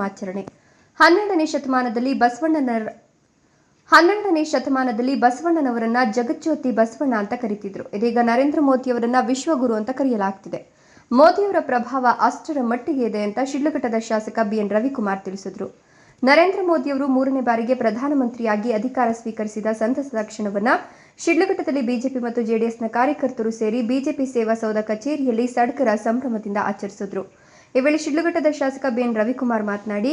ಆಚರಣೆ. ಹನ್ನೆರಡನೇ ಶತಮಾನದಲ್ಲಿ ಬಸವಣ್ಣನ ಹನ್ನೆರಡನೇ ಶತಮಾನದಲ್ಲಿ ಬಸವಣ್ಣನವರನ್ನ ಜಗಜ್ಯೋತಿ ಬಸವಣ್ಣ ಅಂತ ಕರೀತಿದ್ರು. ಇದೀಗ ನರೇಂದ್ರ ಮೋದಿಯವರನ್ನ ವಿಶ್ವಗುರು ಅಂತ ಕರೆಯಲಾಗ್ತಿದೆ. ಮೋದಿಯವರ ಪ್ರಭಾವ ಅಷ್ಟರ ಮಟ್ಟಿಗೆ ಇದೆ ಅಂತ ಶಿಡ್ಲಘಟ್ಟದ ಶಾಸಕ ಬಿಎನ್ ರವಿಕುಮಾರ್ ತಿಳಿಸಿದ್ರು. ನರೇಂದ್ರ ಮೋದಿಯವರು ಮೂರನೇ ಬಾರಿಗೆ ಪ್ರಧಾನಮಂತ್ರಿಯಾಗಿ ಅಧಿಕಾರ ಸ್ವೀಕರಿಸಿದ ಸಂತಸದ ಕ್ಷಣವನ್ನ ಶಿಡ್ಲಘಟ್ಟದಲ್ಲಿ ಬಿಜೆಪಿ ಮತ್ತು ಜೆಡಿಎಸ್ನ ಕಾರ್ಯಕರ್ತರು ಸೇರಿ ಬಿಜೆಪಿ ಸೇವಾ ಸೌಧ ಕಚೇರಿಯಲ್ಲಿ ಸಡ್ಕರ ಸಂಭ್ರಮದಿಂದ ಆಚರಿಸಿದ್ರು. ಈ ವೇಳೆ ಶಿಡ್ಲಘಟ್ಟದ ಶಾಸಕ ಬಿಎನ್ ರವಿಕುಮಾರ್ ಮಾತನಾಡಿ,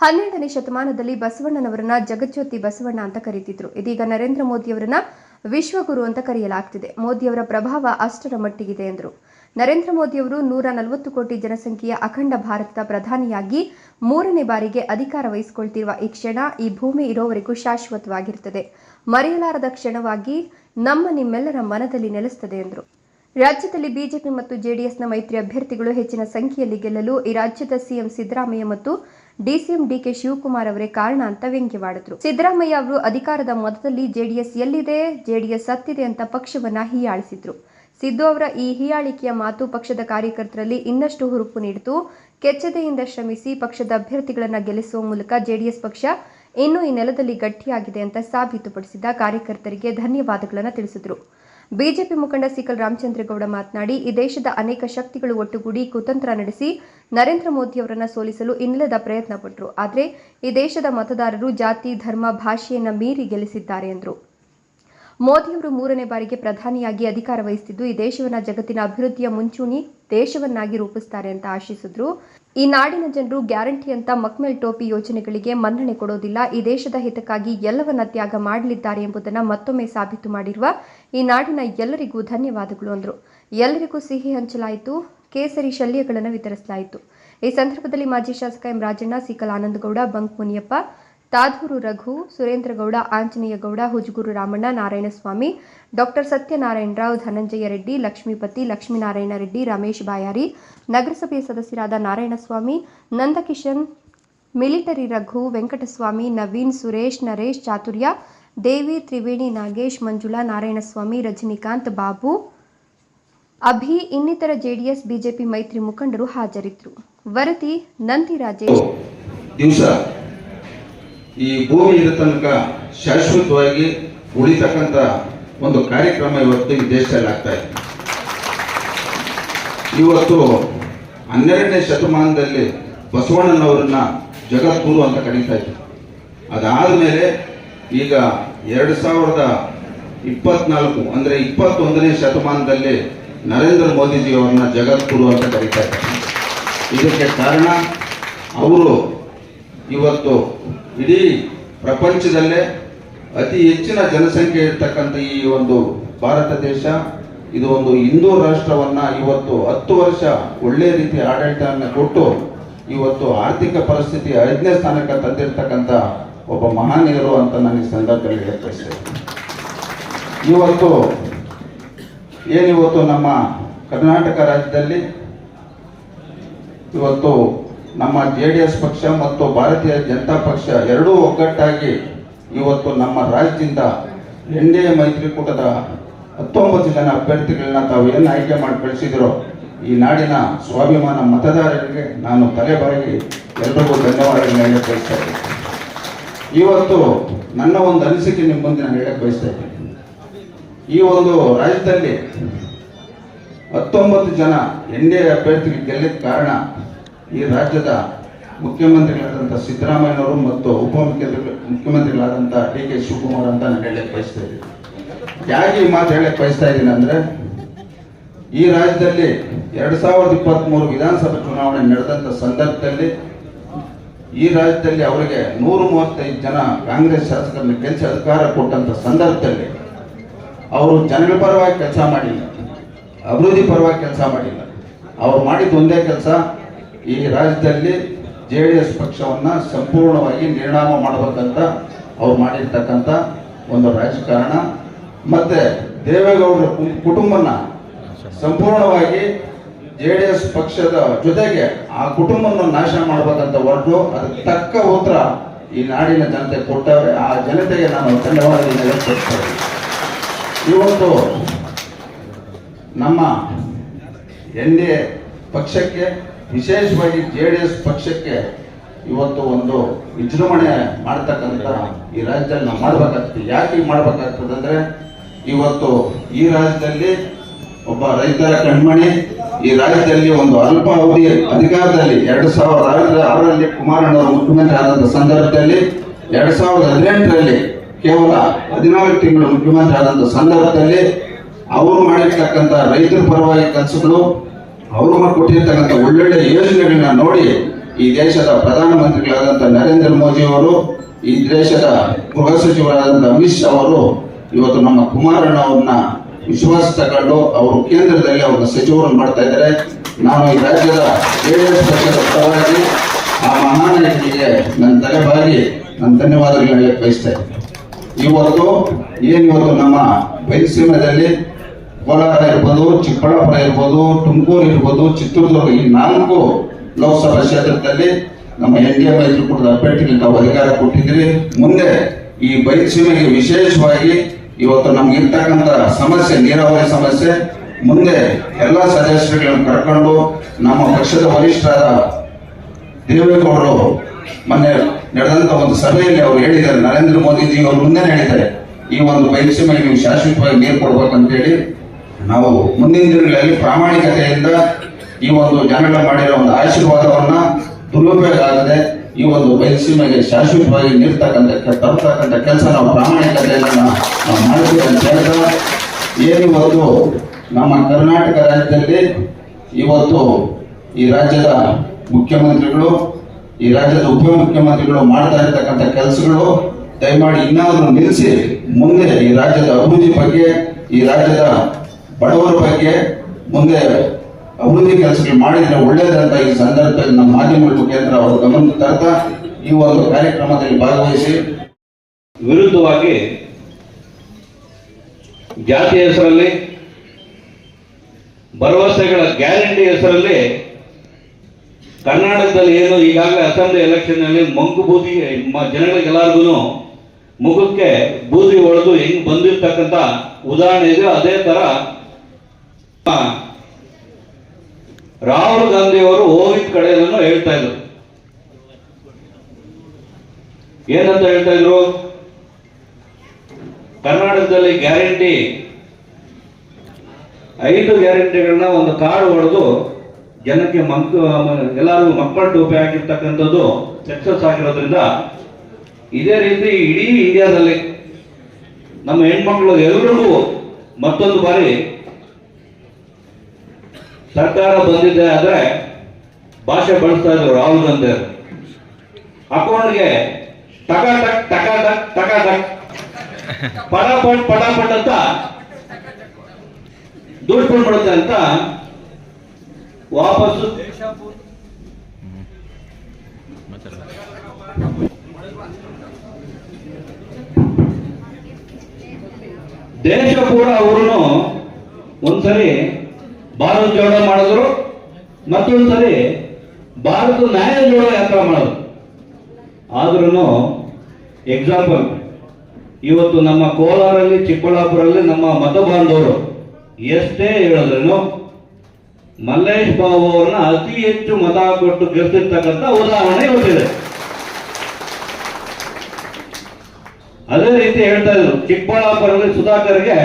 ಹನ್ನೆರಡನೇ ಶತಮಾನದಲ್ಲಿ ಬಸವಣ್ಣನವರನ್ನ ಜಗಜ್ಯೋತಿ ಬಸವಣ್ಣ ಅಂತ ಕರೀತಿದ್ರು. ಇದೀಗ ನರೇಂದ್ರ ಮೋದಿಯವರನ್ನ ವಿಶ್ವಗುರು ಅಂತ ಕರೆಯಲಾಗ್ತಿದೆ. ಮೋದಿಯವರ ಪ್ರಭಾವ ಅಷ್ಟರ ಮಟ್ಟಿಗಿದೆ ಎಂದರು. ನರೇಂದ್ರ ಮೋದಿಯವರು ನೂರ ನಲವತ್ತು ಕೋಟಿ ಜನಸಂಖ್ಯೆಯ ಅಖಂಡ ಭಾರತದ ಪ್ರಧಾನಿಯಾಗಿ ಮೂರನೇ ಬಾರಿಗೆ ಅಧಿಕಾರ ವಹಿಸಿಕೊಳ್ತಿರುವ ಈ ಕ್ಷಣ ಈ ಭೂಮಿ ಇರೋವರೆಗೂ ಶಾಶ್ವತವಾಗಿರುತ್ತದೆ ಮರೆಯಲಾರದ ಕ್ಷಣವಾಗಿ ನಮ್ಮ ನಿಮ್ಮೆಲ್ಲರ ಮನದಲ್ಲಿ ನೆಲೆಸುತ್ತದೆ ಎಂದರು. ರಾಜ್ಯದಲ್ಲಿ ಬಿಜೆಪಿ ಮತ್ತು ಜೆಡಿಎಸ್ನ ಮೈತ್ರಿ ಅಭ್ಯರ್ಥಿಗಳು ಹೆಚ್ಚಿನ ಸಂಖ್ಯೆಯಲ್ಲಿ ಗೆಲ್ಲಲು ಈ ರಾಜ್ಯದ ಸಿಎಂ ಸಿದ್ದರಾಮಯ್ಯ ಮತ್ತು ಡಿಸಿಎಂ ಡಿಕೆ ಶಿವಕುಮಾರ್ ಅವರೇ ಕಾರಣ ಅಂತ ವ್ಯಂಗ್ಯವಾಡಿದ್ರು ಸಿದ್ದರಾಮಯ್ಯ ಅವರು ಅಧಿಕಾರದ ಮೊದಲಲ್ಲಿ ಜೆಡಿಎಸ್ ಎಲ್ಲಿದೆ, ಜೆಡಿಎಸ್ ಸತ್ತಿದೆ ಅಂತ ಪಕ್ಷವನ್ನ ಹೀಯಾಳಿಸಿದ್ರು. ಸಿದ್ದು ಅವರ ಈ ಹೀಯಾಳಿಕೆಯ ಮಾತು ಪಕ್ಷದ ಕಾರ್ಯಕರ್ತರಲ್ಲಿ ಇನ್ನಷ್ಟು ಹುರುಪು ನೀಡಿತು. ಕೆಚ್ಚದೆಯಿಂದ ಶ್ರಮಿಸಿ ಪಕ್ಷದ ಅಭ್ಯರ್ಥಿಗಳನ್ನು ಗೆಲ್ಲಿಸುವ ಮೂಲಕ ಜೆಡಿಎಸ್ ಪಕ್ಷ ಇನ್ನೂ ಈ ನೆಲದಲ್ಲಿ ಗಟ್ಟಿಯಾಗಿದೆ ಅಂತ ಸಾಬೀತುಪಡಿಸಿದ ಕಾರ್ಯಕರ್ತರಿಗೆ ಧನ್ಯವಾದಗಳನ್ನು ತಿಳಿಸಿದರು. ಬಿಜೆಪಿ ಮುಖಂಡ ಸಿಕಲ್ ರಾಮಚಂದ್ರಗೌಡ ಮಾತನಾಡಿ, ಈ ದೇಶದ ಅನೇಕ ಶಕ್ತಿಗಳು ಒಟ್ಟುಗೂಡಿ ಕುತಂತ್ರ ನಡೆಸಿ ನರೇಂದ್ರ ಮೋದಿಯವರನ್ನ ಸೋಲಿಸಲು ಇನ್ನಿಲ್ಲದ ಪ್ರಯತ್ನ ಪಟ್ಟರು ಆದರೆ, ಈ ದೇಶದ ಮತದಾರರು ಜಾತಿ, ಧರ್ಮ, ಭಾಷೆಯನ್ನ ಮೀರಿ ಗೆಲ್ಲಿಸಿದ್ದಾರೆ ಎಂದರು ಮೋದಿಯವರು ಮೂರನೇ ಬಾರಿಗೆ ಪ್ರಧಾನಿಯಾಗಿ ಅಧಿಕಾರ ವಹಿಸುತ್ತಿದ್ದು ಈ ದೇಶವನ್ನ ಜಗತ್ತಿನ ಅಭಿವೃದ್ಧಿಯ ಮುಂಚೂಣಿ ದೇಶವನ್ನಾಗಿ ರೂಪಿಸುತ್ತಾರೆ ಅಂತ ಆಶಿಸಿದ್ರು. ಈ ನಾಡಿನ ಜನರು ಗ್ಯಾರಂಟಿ ಅಂತ ಮಕ್ಮೇಲ್ ಟೋಪಿ ಯೋಜನೆಗಳಿಗೆ ಮನ್ನಣೆ ಕೊಡೋದಿಲ್ಲ. ಈ ದೇಶದ ಹಿತಕ್ಕಾಗಿ ಎಲ್ಲವನ್ನ ತ್ಯಾಗ ಮಾಡಲಿದ್ದಾರೆ ಎಂಬುದನ್ನು ಮತ್ತೊಮ್ಮೆ ಸಾಬೀತು ಮಾಡಿರುವ ಈ ನಾಡಿನ ಎಲ್ಲರಿಗೂ ಧನ್ಯವಾದಗಳು ಅಂದರು. ಎಲ್ಲರಿಗೂ ಸಿಹಿ ಹಂಚಲಾಯಿತು. ಕೇಸರಿ ಶಲ್ಯಗಳನ್ನು ವಿತರಿಸಲಾಯಿತು. ಈ ಸಂದರ್ಭದಲ್ಲಿ ಮಾಜಿ ಶಾಸಕ M Rajanna, cycle Anandagowda, bunk Muniyappa Tadur Raghu Surendragowda Anjaneyagowda Hujagur Ramanna, Narayanaswamy, doctor Satyanarayanarao Dhananjaya Reddy, Lakshmipathi, Lakshminarayana Reddy, Ramesh Bayari, ನಗರಸಭೆಯ ಸದಸ್ಯರಾದ ನಾರಾಯಣಸ್ವಾಮಿ, ನಂದಕಿಶನ್, ಮಿಲಿಟರಿ ರಘು, ವೆಂಕಟಸ್ವಾಮಿ, ನವೀನ್, ಸುರೇಶ್, ನರೇಶ್, ಚಾತುರ್ಯ, ದೇವಿ, ತ್ರಿವೇಣಿ, ನಾಗೇಶ್, ಮಂಜುಳಾ, ನಾರಾಯಣಸ್ವಾಮಿ, ರಜನಿಕಾಂತ್, ಬಾಬು, ಅಭಿ, ಇನ್ನಿತರ ಜೆಡಿಎಸ್, ಬಿಜೆಪಿ ಮೈತ್ರಿ ಮುಖಂಡರು ಹಾಜರಿದ್ದರು ವರದಿ ನಂದಿ ರಾಜೇಶ್. ಈ ಭೂಮಿ ಇರೋ ತನಕ ಶಾಶ್ವತವಾಗಿ ಉಳಿತಕ್ಕಂಥ ಒಂದು ಕಾರ್ಯಕ್ರಮ ಇವತ್ತು ಈ ದೇಶದಲ್ಲಿ ಆಗ್ತಾ ಇದೆ. ಇವತ್ತು ಹನ್ನೆರಡನೇ ಶತಮಾನದಲ್ಲಿ ಬಸವಣ್ಣನವರನ್ನ ಜಗದ್ಗುರು ಅಂತ ಕರೀತಾ ಇದ್ರು. ಅದಾದ ಮೇಲೆ ಈಗ ಎರಡು ಸಾವಿರದ ಇಪ್ಪತ್ನಾಲ್ಕು, ಅಂದರೆ ಇಪ್ಪತ್ತೊಂದನೇ ಶತಮಾನದಲ್ಲಿ ನರೇಂದ್ರ ಮೋದಿಜಿಯವರನ್ನ ಜಗದ್ಗುರು ಅಂತ ಕರೀತಾ ಇದ್ದಾರೆ ಇದಕ್ಕೆ ಕಾರಣ, ಅವರು ಇವತ್ತು ಇಡೀ ಪ್ರಪಂಚದಲ್ಲೇ ಅತಿ ಹೆಚ್ಚಿನ ಜನಸಂಖ್ಯೆ ಇರ್ತಕ್ಕಂಥ ಈ ಒಂದು ಭಾರತ ದೇಶ, ಇದು ಒಂದು ಹಿಂದೂ ರಾಷ್ಟ್ರವನ್ನ ಇವತ್ತು ಹತ್ತು ವರ್ಷ ಒಳ್ಳೆ ರೀತಿ ಆಡಳಿತವನ್ನು ಕೊಟ್ಟು ಇವತ್ತು ಆರ್ಥಿಕ ಪರಿಸ್ಥಿತಿ ಐದನೇ ಸ್ಥಾನಕ್ಕೆ ತಂದಿರತಕ್ಕಂಥ ಒಬ್ಬ ಮಹಾನೀಯರು ಅಂತ ನಾನು ಈ ಸಂದರ್ಭದಲ್ಲಿ ಹೇಳ್ತೇನೆ ಇವತ್ತು ಏನಿವತ್ತು ನಮ್ಮ ಕರ್ನಾಟಕ ರಾಜ್ಯದಲ್ಲಿ? ಇವತ್ತು ನಮ್ಮ ಜೆ ಡಿ ಎಸ್ ಪಕ್ಷ ಮತ್ತು ಭಾರತೀಯ ಜನತಾ ಪಕ್ಷ ಎರಡೂ ಒಗ್ಗಟ್ಟಾಗಿ ಇವತ್ತು ನಮ್ಮ ರಾಜ್ಯದಿಂದ ಎನ್ ಡಿ ಎ ಮೈತ್ರಿಕೂಟದ ಹತ್ತೊಂಬತ್ತು ಜನ ಅಭ್ಯರ್ಥಿಗಳನ್ನ ತಾವು ಏನು ಆಯ್ಕೆ ಮಾಡಿ ಕಳಿಸಿದಿರೋ ಈ ನಾಡಿನ ಸ್ವಾಭಿಮಾನ ಮತದಾರರಿಗೆ ನಾನು ತಲೆಬಾಗಿ ಎಲ್ರಿಗೂ ಧನ್ಯವಾದಗಳನ್ನ ಹೇಳಕ್ ಬಯಸ್ತಾ ಇದ್ದೀನಿ. ಇವತ್ತು ನನ್ನ ಒಂದು ಅನಿಸಿಕೆ ನಿಮ್ಮ ಮುಂದೆ ನಾನು ಹೇಳಕ್ ಬಯಸ್ತಾ ಇದ್ದೀನಿ. ಈ ಒಂದು ರಾಜ್ಯದಲ್ಲಿ ಹತ್ತೊಂಬತ್ತು ಜನ ಎನ್ ಡಿ ಎ ಅಭ್ಯರ್ಥಿಗಳು ಗೆಲ್ಲಿದ ಕಾರಣ ಈ ರಾಜ್ಯದ ಮುಖ್ಯಮಂತ್ರಿಗಳಾದಂಥ ಸಿದ್ದರಾಮಯ್ಯನವರು ಮತ್ತು ಉಪ ಮುಖ್ಯಮಂತ್ರಿಗಳಾದಂಥ ಡಿ ಕೆ ಶಿವಕುಮಾರ್ ಅಂತ ನಾನು ಹೇಳಕ್ ಬಯಸ್ತಾ ಇದ್ದೀನಿ. ಯಾಕೆ ಈ ಮಾತು ಹೇಳಕ್ ಬಯಸ್ತಾ ಇದ್ದೀನಿ ಅಂದ್ರೆ, ಈ ರಾಜ್ಯದಲ್ಲಿ ಎರಡ್ ಸಾವಿರದ ಇಪ್ಪತ್ತ್ ಮೂರು ವಿಧಾನಸಭಾ ಚುನಾವಣೆ ನಡೆದಂತ ಸಂದರ್ಭದಲ್ಲಿ, ಈ ರಾಜ್ಯದಲ್ಲಿ ಅವರಿಗೆ ನೂರ ಮೂವತ್ತೈದು ಜನ ಕಾಂಗ್ರೆಸ್ ಶಾಸಕರನ್ನ ಕೆಲಸ ಅಧಿಕಾರ ಕೊಟ್ಟಂತ ಸಂದರ್ಭದಲ್ಲಿ ಅವರು ಜನರ ಪರವಾಗಿ ಕೆಲಸ ಮಾಡಿಲ್ಲ, ಅಭಿವೃದ್ಧಿ ಪರವಾಗಿ ಕೆಲಸ ಮಾಡಿಲ್ಲ. ಅವರು ಮಾಡಿದ ಒಂದೇ ಕೆಲಸ ಈ ರಾಜ್ಯದಲ್ಲಿ ಜೆ ಡಿ ಎಸ್ ಪಕ್ಷವನ್ನು ಸಂಪೂರ್ಣವಾಗಿ ನಿರ್ಣಾಮ ಮಾಡಬೇಕಂತ ಅವ್ರು ಮಾಡಿರ್ತಕ್ಕಂಥ ಒಂದು ರಾಜಕಾರಣ. ಮತ್ತು ದೇವೇಗೌಡರ ಕುಟುಂಬನ ಸಂಪೂರ್ಣವಾಗಿ ಜೆ ಡಿ ಎಸ್ ಪಕ್ಷದ ಜೊತೆಗೆ ಆ ಕುಟುಂಬವನ್ನು ನಾಶ ಮಾಡಬೇಕಂತ ಹೊರಟು, ಅದಕ್ಕೆ ತಕ್ಕ ಉತ್ತರ ಈ ನಾಡಿನ ಜನತೆ ಕೊಟ್ಟವರೆ. ಆ ಜನತೆಗೆ ನಾನು ಧನ್ಯವಾದದಿಂದ ವ್ಯಕ್ತಪಡಿಸ್ತೇನೆ ಇವತ್ತು ನಮ್ಮ ಎನ್ ಡಿ ಎ ಪಕ್ಷಕ್ಕೆ ವಿಶೇಷವಾಗಿ ಜೆ ಡಿ ಎಸ್ ಪಕ್ಷಕ್ಕೆ ಇವತ್ತು ಒಂದು ವಿಜೃಂಭಣೆ ಮಾಡ್ತಕ್ಕಂಥ ಈ ರಾಜ್ಯದಲ್ಲಿ ನಾವು ಮಾಡಬೇಕಾಗ್ತದೆ. ಯಾಕೆ ಮಾಡಬೇಕಾಗ್ತದೆ ಅಂದ್ರೆ ಇವತ್ತು ಈ ರಾಜ್ಯದಲ್ಲಿ ಒಬ್ಬ ರೈತರ ಕಣ್ಮಣಿ, ಈ ರಾಜ್ಯದಲ್ಲಿ ಒಂದು ಅಲ್ಪಾವಧಿ ಅಧಿಕಾರದಲ್ಲಿ ಎರಡು ಸಾವಿರದ ಆರರ, ಆರರಲ್ಲಿ ಕುಮಾರಣ್ಣವರು ಮುಖ್ಯಮಂತ್ರಿ ಆದಂಥ ಸಂದರ್ಭದಲ್ಲಿ ಎರಡ್ ಸಾವಿರದ ಹದಿನೆಂಟರಲ್ಲಿ ಕೇವಲ ಹದಿನಾಲ್ಕು ತಿಂಗಳು ಮುಖ್ಯಮಂತ್ರಿ ಆದಂಥ ಸಂದರ್ಭದಲ್ಲಿ ಅವರು ಮಾಡಿರ್ತಕ್ಕಂಥ ರೈತರ ಪರವಾಗಿ ಕೆಲಸಗಳು ಅವರು ಕೊಟ್ಟಿರ್ತಕ್ಕಂಥ ಒಳ್ಳೊಳ್ಳೆ ಯೋಜನೆಗಳನ್ನ ನೋಡಿ ಈ ದೇಶದ ಪ್ರಧಾನಮಂತ್ರಿಗಳಾದಂಥ ನರೇಂದ್ರ ಮೋದಿ ಅವರು, ಈ ದೇಶದ ಗೃಹ ಸಚಿವರಾದಂಥ ಅಮಿತ್ ಶಾ ಅವರು ಇವತ್ತು ನಮ್ಮ ಕುಮಾರಣ್ಣ ಅವ್ರನ್ನ ವಿಶ್ವಾಸ ತಗೊಂಡು ಅವರು ಕೇಂದ್ರದಲ್ಲಿ ಅವ್ರನ್ನ ಸಚಿವರನ್ನು ಮಾಡ್ತಾ ಇದ್ದಾರೆ ನಾನು ಈ ರಾಜ್ಯದ ಪಕ್ಷದ ಪರವಾಗಿ ಆ ಮಹಾನಾಯಕನಿಗೆ ನನ್ನ ತಲೆಬಾಗಿ ನನ್ನ ಧನ್ಯವಾದಗಳು ಬಯಸ್ತಾ ಇದ್ದೀನಿ. ಇವತ್ತು ಏನಿವತ್ತು ನಮ್ಮ ಬಯಲುಸೀಮೆಯಲ್ಲಿ ಕೋಲಾರ ಇರ್ಬೋದು, ಚಿಕ್ಕಬಳ್ಳಾಪುರ ಇರ್ಬೋದು, ತುಮಕೂರು ಇರ್ಬೋದು, ಚಿತ್ರದುರ್ಗ, ಈ ನಾಲ್ಕು ಲೋಕಸಭಾ ಕ್ಷೇತ್ರದಲ್ಲಿ ನಮ್ಮ ಎನ್ ಡಿ ಎ ಮೈತ್ರಿಕೂಟದ ಅಭ್ಯರ್ಥಿಗಳಿಗೆ ನಾವು ಅಧಿಕಾರ ಕೊಟ್ಟಿದ್ದೀರಿ. ಮುಂದೆ ಈ ಬಯಲುಸೀಮೆಗೆ ವಿಶೇಷವಾಗಿ ಇವತ್ತು ನಮ್ಗೆ ಇರ್ತಕ್ಕಂಥ ಸಮಸ್ಯೆ, ನೀರಾವರಿ ಸಮಸ್ಯೆ, ಮುಂದೆ ಎಲ್ಲ ಸದಸ್ಯರುಗಳನ್ನು ಕರ್ಕೊಂಡು ನಮ್ಮ ಪಕ್ಷದ ವರಿಷ್ಠರಾದ ದೇವೇಗೌಡರು ಮೊನ್ನೆ ನಡೆದಂತ ಒಂದು ಸಭೆಯಲ್ಲಿ ಅವರು ಹೇಳಿದ್ದಾರೆ. ನರೇಂದ್ರ ಮೋದಿಜಿ ಅವರು ಮುಂದೆ ಹೇಳಿದ್ದಾರೆ. ಈ ಒಂದು ಬಯಲುಸೀಮೆಗೆ ನೀವು ಶಾಶ್ವತವಾಗಿ ನೀರು ಕೊಡ್ಬೇಕಂತ ಹೇಳಿ ನಾವು ಮುಂದಿನ ದಿನಗಳಲ್ಲಿ ಪ್ರಾಮಾಣಿಕತೆಯಿಂದ ಈ ಒಂದು ಜನಗಳ ಮಾಡಿರೋ ಒಂದು ಆಶೀರ್ವಾದವನ್ನ ದುರುಪಯೋಗ ಆಗದೆ ಈ ಒಂದು ಬಯಲುಸೀಮೆಗೆ ಶಾಶ್ವತವಾಗಿ ನೀಡ್ತಕ್ಕಂಥ ತರ್ತಕ್ಕಂಥ ಕೆಲಸ ನಾವು ಪ್ರಾಮಾಣಿಕತೆಯನ್ನು ನಾವು ಮಾಡ್ತೀವಿ ಅಂತ ಹೇಳ್ತಾ ಏನಿವತ್ತು ನಮ್ಮ ಕರ್ನಾಟಕ ರಾಜ್ಯದಲ್ಲಿ ಇವತ್ತು ಈ ರಾಜ್ಯದ ಮುಖ್ಯಮಂತ್ರಿಗಳು, ಈ ರಾಜ್ಯದ ಉಪಮುಖ್ಯಮಂತ್ರಿಗಳು ಮಾಡ್ತಾ ಇರ್ತಕ್ಕಂಥ ಕೆಲಸಗಳು ದಯಮಾಡಿ ಇನ್ನಾದರೂ ನಿಲ್ಲಿಸಿ, ಮುಂದೆ ಈ ರಾಜ್ಯದ ಅಭಿವೃದ್ಧಿ ಬಗ್ಗೆ, ಈ ರಾಜ್ಯದ ಬಡವರ ಬಗ್ಗೆ ಮುಂದೆ ಅಭಿವೃದ್ಧಿ ಕೆಲಸಗಳು ಮಾಡಿದರೆ ಒಳ್ಳೇದಂತ ಈ ಸಂದರ್ಭದಲ್ಲಿ ನಮ್ಮ ಮಾಧ್ಯಮಗಳ ಮುಖಾಂತರ ಅವರು ಗಮನ ತರ್ತಾ ಈ ಒಂದು ಕಾರ್ಯಕ್ರಮದಲ್ಲಿ ಭಾಗವಹಿಸಿ. ವಿರುದ್ಧವಾಗಿ ಜಾತಿ ಹೆಸರಲ್ಲಿ, ಭರವಸೆಗಳ ಗ್ಯಾರಂಟಿ ಹೆಸರಲ್ಲಿ ಕರ್ನಾಟಕದಲ್ಲಿ ಏನು ಈಗಾಗಲೇ ಅಸೆಂಬ್ಲಿ ಎಲೆಕ್ಷನ್ನಲ್ಲಿ ಮಂಕು ಬೂದಿ ಜನಗಳಿಗೆಲ್ಲರಿಗೂ ಮುಖಕ್ಕೆ ಬೂದಿ ಹೊಡೆದು ಹೆಂಗ್ ಬಂದಿರ್ತಕ್ಕಂಥ ಉದಾಹರಣೆ ಇದೆ. ಅದೇ ತರ ರಾಹುಲ್ ಗಾಂಧಿ ಅವರು ಹೋಗಿದ ಕಡೆಯನ್ನು ಹೇಳ್ತಾ ಇದ್ರು. ಏನಂತ ಹೇಳ್ತಾ ಇದ್ರು? ಕರ್ನಾಟಕದಲ್ಲಿ ಗ್ಯಾರಂಟಿ. ಐದು ಗ್ಯಾರಂಟಿಗಳನ್ನ ಒಂದು ಕಾರ್ಡ್ ಹೊಡೆದು ಜನಕ್ಕೆ ಮಕ್ ಎಲ್ಲರೂ ಮಕ್ಕಳ ಟೋಪಿ ಹಾಕಿರ್ತಕ್ಕಂಥದ್ದು ಸಕ್ಸಸ್ ಆಗಿರೋದ್ರಿಂದ ಇದೇ ರೀತಿ ಇಡೀ ಇಂಡಿಯಾದಲ್ಲಿ ನಮ್ಮ ಹೆಣ್ಮಕ್ಳು ಎಲ್ರಿಗೂ ಮತ್ತೊಂದು ಬಾರಿ ಸರ್ಕಾರ ಬಂದಿದೆ ಆದ್ರೆ ಭಾಷೆ ಬಳಸ್ತಾ ಇದ್ರು ರಾಹುಲ್ ಗಾಂಧಿ ಅವರು. ಅಕೌಂಟ್ಗೆ ಟಕ ಟಕ್ ಟಕ ಟಕ್ ಟಕ ಟಕ್ ಪಟಾಪಟ್ ಪಟಾಪಟ್ ಅಂತ ದುಡ್ಡು ಬಂದ್ಬಿಡುತ್ತೆ ಅಂತ ವಾಪಸ್ಸು ದೇಶ ಕೂಡ ಅವರು ಒಂದ್ಸರಿ ಭಾರತ ಜೋಡೋ ಮಾಡಿದ್ರು. ಮತ್ತೊಂದ್ಸರಿ ಭಾರತ ನ್ಯಾಯ ಜೋಡೋ ಯಾತ್ರಾ ಮಾಡೋದು. ಆದ್ರೂ ಎಕ್ಸಾಂಪಲ್ ಇವತ್ತು ನಮ್ಮ ಕೋಲಾರಲ್ಲಿ ಚಿಕ್ಕಬಳ್ಳಾಪುರಲ್ಲಿ ನಮ್ಮ ಮತ ಬಾಂಧವರು ಎಷ್ಟೇ ಹೇಳಿದ್ರು ಮಲ್ಲೇಶ್ ಬಾಬು ಅವ್ರನ್ನ ಅತಿ ಹೆಚ್ಚು ಮತ ಕೊಟ್ಟು ಗೆಲ್ತಿರ್ತಕ್ಕಂಥ ಉದಾಹರಣೆ ಇವತ್ತಿದೆ. ಅದೇ ರೀತಿ ಹೇಳ್ತಾ ಇದ್ರು, ಚಿಕ್ಕಬಳ್ಳಾಪುರದಲ್ಲಿ ಸುಧಾಕರ್ಗೆ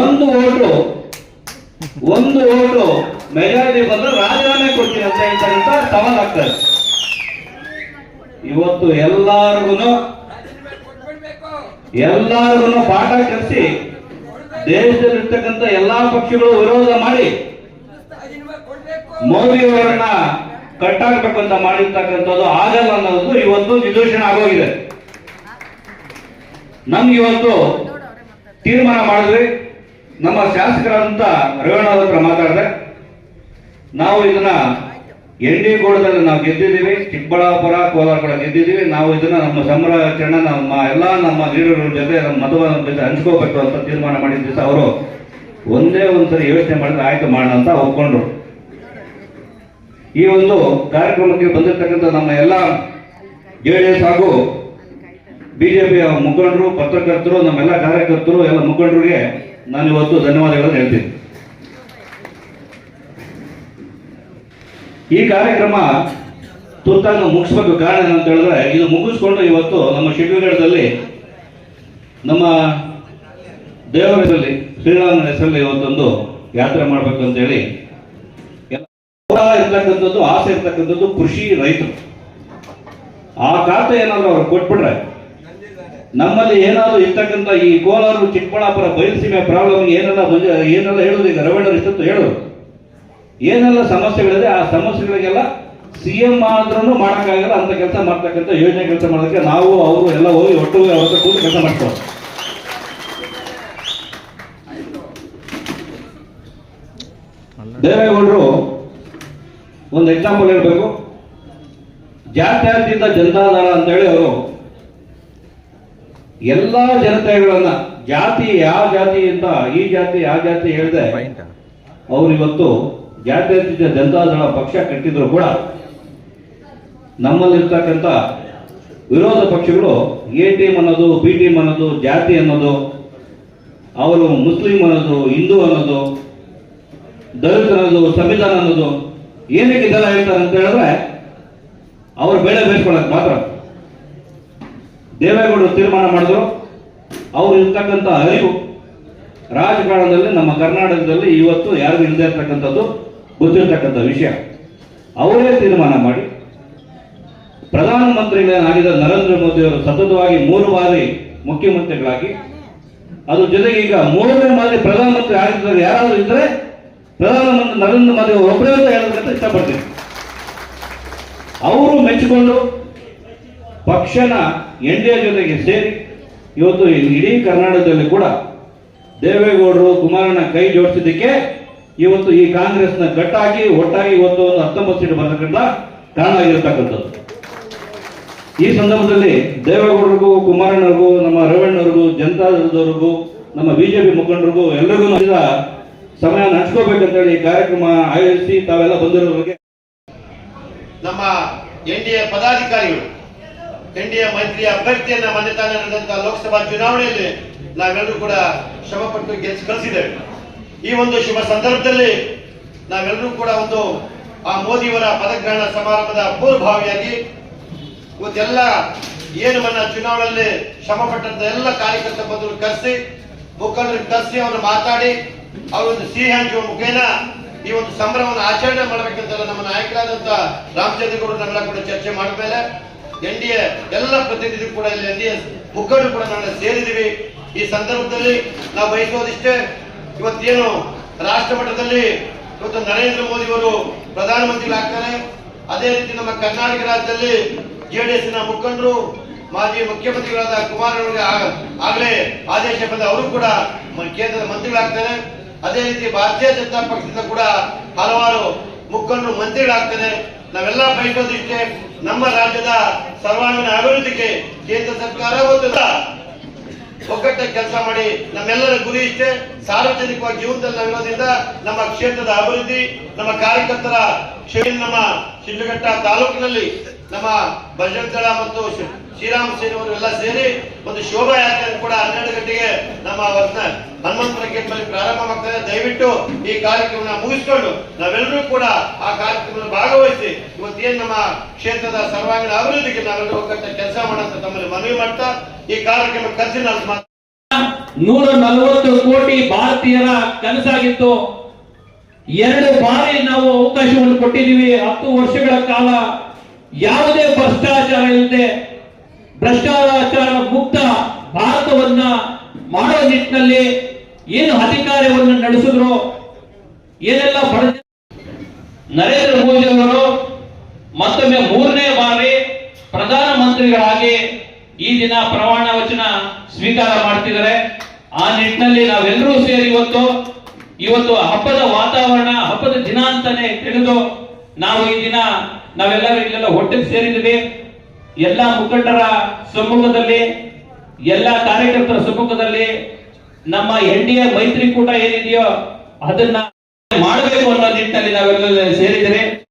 ಒಂದು ಓಟು ಒಂದು ಓಟು ಮೆಜಾರಿಟಿ ಬಂದ್ರೆ ರಾಜೀನಾಮೆ ಕೊಡ್ತೀನಿ ಅಂತ ಹೇಳ್ತಾರಂತ ಸವಾಲ್ ಆಗ್ತದೆ. ಇವತ್ತು ಎಲ್ಲಾರ್ಗು ಎಲ್ಲಾರ್ಗು ಪಾಠ ಕಲಿಸಿ ದೇಶದಲ್ಲಿರ್ತಕ್ಕಂಥ ಎಲ್ಲಾ ಪಕ್ಷಗಳು ವಿರೋಧ ಮಾಡಿ ಮೋದಿ ಅವರನ್ನ ಕಟ್ಟಾಕ್ಬೇಕು ಅಂತ ಮಾಡಿರ್ತಕ್ಕಂಥದ್ದು ಆಗಲ್ಲ ಅನ್ನೋದು ಇವತ್ತು ನಿದರ್ಶನ ಆಗೋಗಿದೆ. ನಮ್ಗೆ ಇವತ್ತು ತೀರ್ಮಾನ ಮಾಡಿದ್ವಿ ನಮ್ಮ ಶಾಸಕರಂತ ರೇವಣ್ಣ ಹತ್ರ ಮಾತಾಡಿದೆ, ನಾವು ಇದನ್ನ ಎನ್ ಡಿ ನಾವು ಗೆದ್ದಿದ್ದೀವಿ, ಚಿಕ್ಕಬಳ್ಳಾಪುರ ಕೋಲಾರ ಕೂಡ ಗೆದ್ದಿದ್ದೀವಿ, ನಾವು ಇದನ್ನ ನಮ್ಮ ಸಂರಕ್ಷಣೆ, ನಮ್ಮ ಎಲ್ಲ ನಮ್ಮ ಲೀಡರ್ಗಳ ಜೊತೆ ನಮ್ಮ ಮತವಾದ ಜೊತೆ ಹಂಚ್ಕೋಬೇಕು ಅಂತ ತೀರ್ಮಾನ ಮಾಡಿದ ದಿವಸ ಅವರು ಒಂದೇ ಒಂದ್ಸರಿ ಯೋಚನೆ ಮಾಡಿದ್ರೆ ಆಯ್ತು ಮಾಡೋಣ ಅಂತ ಒಪ್ಕೊಂಡ್ರು. ಈ ಒಂದು ಕಾರ್ಯಕ್ರಮಕ್ಕೆ ಬಂದಿರತಕ್ಕಂಥ ನಮ್ಮ ಎಲ್ಲ ಜೆ ಡಿ ಎಸ್ ಹಾಗೂ ಬಿಜೆಪಿಯ ಮುಖಂಡರು, ಪತ್ರಕರ್ತರು, ನಮ್ಮೆಲ್ಲ ಕಾರ್ಯಕರ್ತರು, ಎಲ್ಲ ಮುಖಂಡರಿಗೆ ನಾನು ಇವತ್ತು ಧನ್ಯವಾದಗಳನ್ನು ಹೇಳ್ತೀನಿ. ಈ ಕಾರ್ಯಕ್ರಮ ತುರ್ತಾಗಿ ಮುಗಿಸ್ಬೇಕು ಕಾರಣ ಏನಂತ ಹೇಳಿದ್ರೆ, ಇದು ಮುಗಿಸ್ಕೊಂಡು ಇವತ್ತು ನಮ್ಮ ಶಿಡ್ಯೂಲ್ಗಳಲ್ಲಿ ನಮ್ಮ ದೇವರದಲ್ಲಿ ಶ್ರೀರಾಮನ ಹೆಸರಲ್ಲಿ ಇವತ್ತೊಂದು ಯಾತ್ರೆ ಮಾಡಬೇಕು ಅಂತೇಳಿ ಇರ್ತಕ್ಕಂಥದ್ದು, ಆಸೆ ಇರ್ತಕ್ಕಂಥದ್ದು ಕೃಷಿ ರೈತರು. ಆ ಖಾತೆ ಏನಾದ್ರು ಅವ್ರು ಕೊಟ್ಬಿಟ್ರೆ ನಮ್ಮಲ್ಲಿ ಏನಾದ್ರು ಇರ್ತಕ್ಕಂಥ ಈ ಕೋಲಾರ, ಚಿಕ್ಕಬಳ್ಳಾಪುರ, ಬಯಲುಸೀಮೆ ಪ್ರಾಬ್ಲಮ್ ಏನೆಲ್ಲ ಏನೆಲ್ಲ ಹೇಳೋದು? ಈಗ ರವೀಂದ್ರ ಇಷ್ಟೊತ್ತು ಹೇಳೋದು. ಏನೆಲ್ಲ ಸಮಸ್ಯೆಗಳಿದೆ, ಆ ಸಮಸ್ಯೆಗಳಿಗೆಲ್ಲ ಸಿ ಎಂ ಆದ್ರೂ ಮಾಡೋಕ್ಕಾಗಲ್ಲ, ಅಂತ ಕೆಲಸ ಮಾಡ್ತಕ್ಕಂಥ ಯೋಜನೆ ಕೆಲಸ ಮಾಡೋದಕ್ಕೆ ನಾವು, ಅವರು ಎಲ್ಲ ಹೋಗಿ ಒಟ್ಟು ಹೋಗಿ ಹತ್ರ ಕೂತು ಕೆಲಸ ಮಾಡ್ತಾರೆ ದೇವೇಗೌಡರು ಒಂದು ಎಕ್ಸಾಂಪಲ್ ಹೇಳ್ಬೇಕು. ಜಾತ್ಯಾತೀತ ಜನತಾದಳ ಅಂತೇಳಿ ಅವರು ಎಲ್ಲಾ ಜನತೆಗಳನ್ನ ಜಾತಿ ಯಾವ ಜಾತಿ ಅಂತ ಈ ಜಾತಿ ಯಾವ ಜಾತಿ ಹೇಳಿದೆ ಅವ್ರು ಇವತ್ತು ಜಾತ್ಯತೀತ ಜನತಾದಳ ಪಕ್ಷ ಕಟ್ಟಿದ್ರು ಕೂಡ. ನಮ್ಮಲ್ಲಿರ್ತಕ್ಕಂಥ ವಿರೋಧ ಪಕ್ಷಗಳು ಎ ಟೀಮ್ ಅನ್ನೋದು ಬಿ ಟೀಮ್ ಅನ್ನೋದು ಜಾತಿ ಅನ್ನೋದು ಅವರು ಮುಸ್ಲಿಂ ಅನ್ನೋದು ಹಿಂದೂ ಅನ್ನೋದು ದಲಿತ ಅನ್ನೋದು ಸಂವಿಧಾನ ಅನ್ನೋದು ಏನಕ್ಕೆ ಇದೆಲ್ಲ ಹೇಳ್ತಾರೆ ಅಂತ ಹೇಳಿದ್ರೆ ಅವರು ಬೆಳೆ ಬೇಯಿಸ್ಕೊಳ್ಳೋಕೆ ಮಾತ್ರ. ದೇವೇಗೌಡರು ತೀರ್ಮಾನ ಮಾಡಿದ್ರು. ಅವ್ರು ಇರ್ತಕ್ಕಂಥ ಅರಿವು ರಾಜಕಾರಣದಲ್ಲಿ ನಮ್ಮ ಕರ್ನಾಟಕದಲ್ಲಿ ಇವತ್ತು ಯಾರಿಗೂ ಇಲ್ಲದೆ ಇರ್ತಕ್ಕಂಥದ್ದು ಗೊತ್ತಿರ್ತಕ್ಕಂಥ ವಿಷಯ. ಅವರೇ ತೀರ್ಮಾನ ಮಾಡಿ. ಪ್ರಧಾನಮಂತ್ರಿಗಳಾಗಿದ್ದ ನರೇಂದ್ರ ಮೋದಿ ಅವರು ಸತತವಾಗಿ ಮೂರು ಬಾರಿ ಮುಖ್ಯಮಂತ್ರಿಗಳಾಗಿ. ಅದ್ರ ಜೊತೆಗೆ ಈಗ ಮೂರನೇ ಬಾರಿ ಪ್ರಧಾನಮಂತ್ರಿ ಆಗಿದ್ದರೆ ಯಾರಾದರೂ ಇದ್ರೆ ಪ್ರಧಾನಮಂತ್ರಿ ನರೇಂದ್ರ ಮೋದಿ ಅವರು ಒಬ್ಬರೇ ಅಂತ ಇಷ್ಟಪಡ್ತೀನಿ. ಅವರು ಮೆಚ್ಚಿಕೊಂಡು ಪಕ್ಷನ ಎನ್ ಡಿ ಎ ಜೊತೆಗೆ ಸೇರಿ, ಇವತ್ತು ಇಡೀ ಕರ್ನಾಟಕದಲ್ಲಿ ಕೂಡ ದೇವೇಗೌಡರು ಕುಮಾರಣ್ಣ ಕೈ ಜೋಡಿಸಿದ್ದಕ್ಕೆ ಇವತ್ತು ಈ ಕಾಂಗ್ರೆಸ್ನ ಗಟ್ಟಾಗಿ, ಒಟ್ಟಾಗಿ ಇವತ್ತು ಒಂದು ಹತ್ತೊಂಬತ್ತು ಸೀಟ್ ಬರ್ತಕ್ಕಂಥ ಕಾರಣ ಆಗಿರ್ತಕ್ಕಂಥದ್ದು. ಈ ಸಂದರ್ಭದಲ್ಲಿ ದೇವೇಗೌಡರಿಗೂ ಕುಮಾರಣ್ಣವ್ರಿಗೂ ನಮ್ಮ ರವಣ್ಣವ್ರಿಗೂ ಜನತಾದಳದವ್ರಿಗೂ, ನಮ್ಮ ಬಿಜೆಪಿ ಮುಖಂಡರಿಗೂ ಎಲ್ಲರಿಗೂ ಸಮಯ ಹಂಚ್ಕೋಬೇಕಂತೇಳಿ ಈ ಕಾರ್ಯಕ್ರಮ ಆಯೋಜಿಸಿ ತಾವೆಲ್ಲ ಬಂದಿರೋರಿಗೆ ನಮ್ಮ ಎನ್ ಡಿ ಎ ಪದಾಧಿಕಾರಿಗಳು ಎನ್ ಡಿ ಮೈತ್ರಿಯ ಅಭ್ಯರ್ಥಿಯನ್ನ ಮೊನ್ನೆ ತಾನೇ ಲೋಕಸಭಾ ಚುನಾವಣೆಯಲ್ಲಿ ನಾವೆಲ್ಲರೂ ಕೂಡ ಶ್ರಮಪಟ್ಟು ಗೆಲ್ಸಿ ಕಳಿಸಿದ್ದೇವೆ. ಈ ಒಂದು ಶುಭ ಸಂದರ್ಭದಲ್ಲಿ ನಾವೆಲ್ಲರೂ ಕೂಡ ಒಂದು ಆ ಮೋದಿಯವರ ಪದಗ್ರಹಣ ಸಮಾರಂಭದ ಪೂರ್ವಭಾವಿಯಾಗಿ ಇವತ್ತೆಲ್ಲ ಏನು ಮನ್ನ ಚುನಾವಣೆಯಲ್ಲಿ ಶ್ರಮ ಪಟ್ಟಂತ ಎಲ್ಲ ಕಾರ್ಯಕರ್ತ ಬಂಧುಗಳು ಕರೆಸಿ ಮುಖಂಡರು ಕರೆಸಿ ಅವರು ಮಾತಾಡಿ ಅವರೊಂದು ಸಿಹಿ ಹಂಚುವ ಮುಖೇನ ಈ ಒಂದು ಸಂಭ್ರಮವನ್ನು ಆಚರಣೆ ಮಾಡಬೇಕಂತೆಲ್ಲ ನಮ್ಮ ನಾಯಕರಾದಂತ ರಾಮಚಂದ್ರಗೌಡರು ನಮ್ಮೆಲ್ಲ ಕೂಡ ಚರ್ಚೆ ಮಾಡಿದ್ಮೇಲೆ ಎನ್ ಡಿ ಎ ಎಲ್ಲ ಪ್ರತಿನಿಧಿ ಕೂಡ ಇಲ್ಲಿ ಎನ್ ಡಿ ಎ ಮುಖಂಡರು ಕೂಡ ನಾನು ಸೇರಿದ್ದೀವಿ. ಈ ಸಂದರ್ಭದಲ್ಲಿ ನಾವು ಬಯಸೋದಿಷ್ಟೇ ಇವತ್ತೇನು ರಾಷ್ಟ್ರ ಮಟ್ಟದಲ್ಲಿ ಇವತ್ತು ನರೇಂದ್ರ ಮೋದಿ ಅವರು ಪ್ರಧಾನಮಂತ್ರಿಗಳಾಗ್ತಾರೆ ಅದೇ ರೀತಿ ನಮ್ಮ ಕರ್ನಾಟಕ ರಾಜ್ಯದಲ್ಲಿ ಜೆಡಿಎಸ್ನ ಮುಖಂಡರು, ಮಾಜಿ ಮುಖ್ಯಮಂತ್ರಿಗಳಾದ ಕುಮಾರ ಆಗಲೇ ಆದೇಶ ಬಂದ ಅವರು ಕೂಡ ಕೇಂದ್ರದ ಮಂತ್ರಿಗಳಾಗ್ತಾರೆ. ಅದೇ ರೀತಿ ಭಾರತೀಯ ಜನತಾ ಪಕ್ಷದಿಂದ ಕೂಡ ಹಲವಾರು ಮುಖಂಡರು ಮಂತ್ರಿಗಳಾಗ್ತಾರೆ. ನಾವೆಲ್ಲ ಬಯಸೋದಿಷ್ಟೇ ನಮ್ಮ ರಾಜ್ಯದ ಸರ್ವಾಂಗೀಣ ಅಭಿವೃದ್ಧಿಗೆ ಕೇಂದ್ರ ಸರ್ಕಾರ ಒಂದು ಒಗ್ಗಟ್ಟ ಕೆಲಸ ಮಾಡಿ ನಮ್ಮೆಲ್ಲರ ಗುರಿ ಇಷ್ಟೇ. ಸಾರ್ವಜನಿಕವಾಗಿ ಜೀವನದಲ್ಲಿ ಇರೋದ್ರಿಂದ ನಮ್ಮ ಕ್ಷೇತ್ರದ ಅಭಿವೃದ್ಧಿ, ನಮ್ಮ ಕಾರ್ಯಕರ್ತರ ನಮ್ಮ ಶಿಡ್ಲಘಟ್ಟ ತಾಲೂಕಿನಲ್ಲಿ ನಮ್ಮ ದಳ ಮತ್ತು ಶ್ರೀರಾಮ ಸೇನೆಯವರು ಎಲ್ಲ ಸೇರಿ ಒಂದು ಶೋಭಾಯಾತ್ರೆಯನ್ನು ಕೂಡ ಹನ್ನೆರಡು ಗಂಟೆಗೆ ನಮ್ಮ ವರ್ಷ ಹನುಮಂತರ ಗೇಟ್ನಲ್ಲಿ ಪ್ರಾರಂಭವಾಗ್ತದೆ ದಯವಿಟ್ಟು ಈ ಕಾರ್ಯಕ್ರಮನ ಮುಗಿಸ್ಕೊಂಡು ನಾವೆಲ್ಲರೂ ಕೂಡ ಆ ಕಾರ್ಯಕ್ರಮದಲ್ಲಿ ಭಾಗವಹಿಸಿ ಇವತ್ತೇನು ನಮ್ಮ ಕ್ಷೇತ್ರದ ಸರ್ವಾಂಗೀಣ ಅಭಿವೃದ್ಧಿಗೆ ನಾವೆಲ್ಲರೂ ಒಗ್ಗಟ್ಟ ಕೆಲಸ ಮಾಡೋಂತ ತಮ್ಮಲ್ಲಿ ಮನವಿ ಮಾಡ್ತಾ ಈ ಕಾರ್ಯಕ್ರಮ ಖರ್ಚಿನ ನೂರ ನಲವತ್ತು ಕೋಟಿ ಭಾರತೀಯರ ಕನಸಾಗಿತ್ತು. ಎರಡು ಬಾರಿ ನಾವು ಅವಕಾಶವನ್ನು ಕೊಟ್ಟಿದ್ದೀವಿ. ಹತ್ತು ವರ್ಷಗಳ ಕಾಲ ಯಾವುದೇ ಭ್ರಷ್ಟಾಚಾರ ಇಲ್ಲದೆ ಭ್ರಷ್ಟಾಚಾರ ಮುಕ್ತ ಭಾರತವನ್ನ ಮಾಡೋ ನಿಟ್ಟಿನಲ್ಲಿ ಏನು ಅಧಿಕಾರವನ್ನು ನಡೆಸಿದ್ರು, ಏನೆಲ್ಲ ನರೇಂದ್ರ ಮೋದಿ ಅವರು ಮತ್ತೊಮ್ಮೆ ಮೂರನೇ ಬಾರಿ ಪ್ರಧಾನಮಂತ್ರಿಗಳಾಗಿ ಈ ದಿನ ಪ್ರಮಾಣ ವಚನ ಸ್ವೀಕಾರ ಮಾಡ್ತಿದ್ದಾರೆ. ಆ ನಿಟ್ಟಿನಲ್ಲಿ ನಾವೆಲ್ಲರೂ ಸೇರಿ ಇವತ್ತು ಇವತ್ತು ಹಬ್ಬದ ವಾತಾವರಣ, ಹಬ್ಬದ ದಿನ ಅಂತಾನೆ ತಿಳಿದು ನಾವು ಈ ದಿನ ನಾವೆಲ್ಲರೂ ಇಲ್ಲೆಲ್ಲ ಹೊಟ್ಟೆಗೆ ಸೇರಿದ್ದೀವಿ. ಎಲ್ಲ ಮುಖಂಡರ ಸಮ್ಮುಖದಲ್ಲಿ, ಎಲ್ಲ ಕಾರ್ಯಕರ್ತರ ಸಮ್ಮುಖದಲ್ಲಿ ನಮ್ಮ ಎನ್ ಡಿ ಎ ಮೈತ್ರಿಕೂಟ ಏನಿದೆಯೋ ಅದನ್ನ ಮಾಡಬೇಕು ಅನ್ನೋ ನಿಟ್ಟಿನಲ್ಲಿ ನಾವೆಲ್ಲ ಸೇರಿದ್ದೇವೆ.